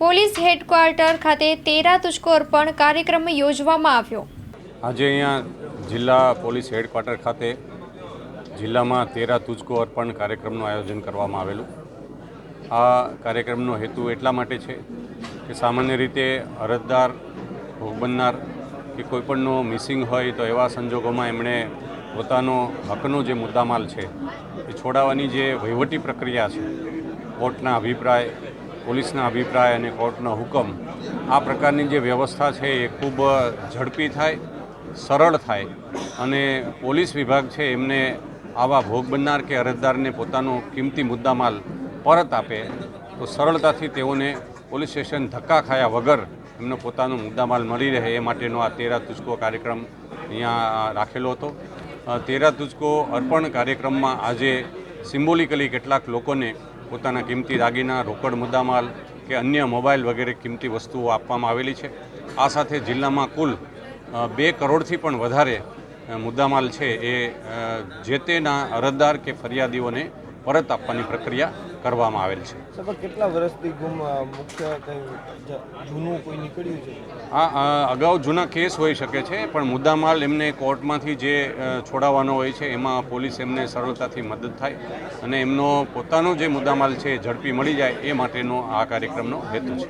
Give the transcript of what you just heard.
Police headquarter ખાતે તેરા તુચકો અર્પણ કાર્યક્રમ યોજવામાં આવ્યો. આજે અહીંયા જિલ્લા પોલીસ હેડક્વાર્ટર ખાતે જિલ્લામાં તેરા તુજકો અર્પણ કાર્યક્રમનું આયોજન કરવામાં આવેલું. આ કાર્યક્રમનો હેતુ એટલા માટે છે કે સામાન્ય રીતે અરજદાર ભોગ બનનાર કે કોઈપણનો મિસિંગ હોય તો એવા સંજોગોમાં એમણે પોતાનો હકનો જે મુદ્દામાલ છે એ છોડાવવાની જે વહીવટી પ્રક્રિયા છે, કોર્ટના અભિપ્રાય પોલીસના અભિપ્રાય અને કોર્ટનો હુકમ, આ પ્રકારની જે વ્યવસ્થા છે એ ખૂબ ઝડપી થાય, સરળ થાય અને પોલીસ વિભાગ છે એમને આવા ભોગ બનનાર કે અરજદારને પોતાનો કિંમતી મુદ્દામાલ પરત આપે, તો સરળતાથી તેઓને પોલીસ સ્ટેશન ધક્કા ખાયા વગર એમનો પોતાનો મુદ્દામાલ મળી રહે એ માટેનો આ તેરા તુચકો કાર્યક્રમ અહીંયા રાખેલો હતો. તેરા તુચકો અર્પણ કાર્યક્રમમાં આજે સિમ્બોલિકલી કેટલાક લોકોને પોતાના કિંમતી દાગીના, રોકડ મુદ્દામાલ કે અન્ય મોબાઈલ વગેરે કિંમતી વસ્તુઓ આપવામાં આવેલી છે. આ સાથે જિલ્લામાં કુલ બે કરોડથી પણ વધારે મુદ્દામાલ છે એ જે તેના અરજદાર કે ફરિયાદીઓને પરત આપવાની પ્રક્રિયા કરવામાં આવેલ છે. કેટલા વર્ષથી ગુમ મુખ્ય જૂનું કોઈ નીકળ્યું છે? આ અગાઉ જૂના કેસ હોઈ શકે છે પણ મુદ્દામાલ એમને કોર્ટમાંથી જે છોડાવવાનો હોય છે એમાં પોલીસ એમને સરળતાથી મદદ થાય અને એમનો પોતાનો જે મુદ્દામાલ છે એ ઝડપી મળી જાય એ માટેનો આ કાર્યક્રમનો હેતુ છે.